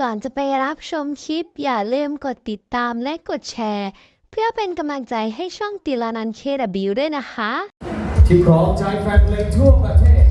ก่อนจะไปรับชมคลิป อย่าลืมกดติดตามและกดแชร์ เพื่อเป็นกำลังใจให้ช่องติลานันเคดบิวด้วยนะคะ ที่พร้อมใจแฟนเพลงทั่วประเทศ